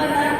받아